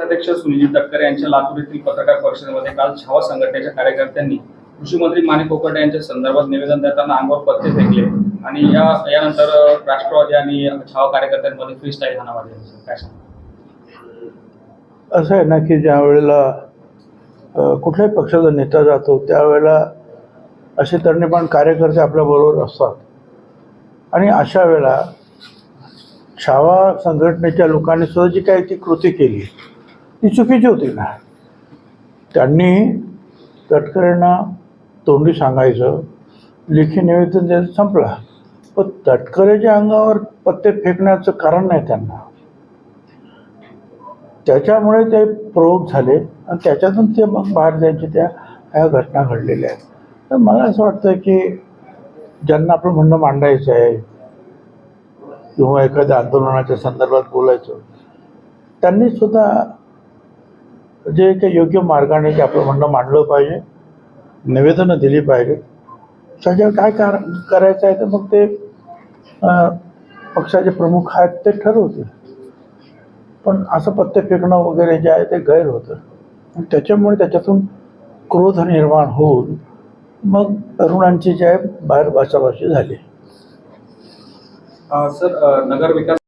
अध्यक्ष सुनील तटकरे यांच्या लातूर येथील पत्रकार परिषदेमध्ये काल छावा संघटनेच्या कार्यकर्त्यांनी कृषी मंत्री माने कोकाटे यांच्या संदर्भात निवेदन देताना अंगावर पत्ते फेकले. आणि या यानंतर राष्ट्रवादी आणि छावा कार्यकर्त्यांमध्ये फ्री स्टाईल काय असं आहे ना की ज्या वेळेला कुठल्याही पक्षाचा नेता जातो त्यावेळेला असे पण कार्यकर्ते आपल्याबरोबर असतात. आणि अशा वेळेला छावा संघटनेच्या लोकांनी सुद्धा जी काही ती कृती केली. ती चुकीची होती. ना त्यांनी तटकरेंना तोंडी सांगायचं. लेखी निवेदन द्यायचं संपला. पण तटकरेच्या अंगावर पत्ते फेकण्याचं कारण नाही त्यांना. त्याच्यामुळे ते प्रयोग झाले आणि त्याच्यातून ते मग बाहेर जायचे त्या ह्या घटना घडलेल्या आहेत. तर मला असं वाटतं की ज्यांना आपलं म्हणणं मांडायचं आहे किंवा एखाद्या आंदोलनाच्या संदर्भात बोलायचं त्यांनी सुद्धा जे काही योग्य मार्गाने ते आपलं म्हणणं मांडलं पाहिजे निवेदनं दिली पाहिजेत त्याच्यावर काय कार करायचं आहे तर मग ते पक्षाचे प्रमुख आहेत ते ठरवतील. पण असं पत्ते फेकणं वगैरे जे आहे ते गैर होतं. त्याच्यामुळे त्याच्यातून क्रोध निर्माण होऊन मग तरुणांची जे आहे बाहेर भाषाभाषी झाली. सर नगर विकास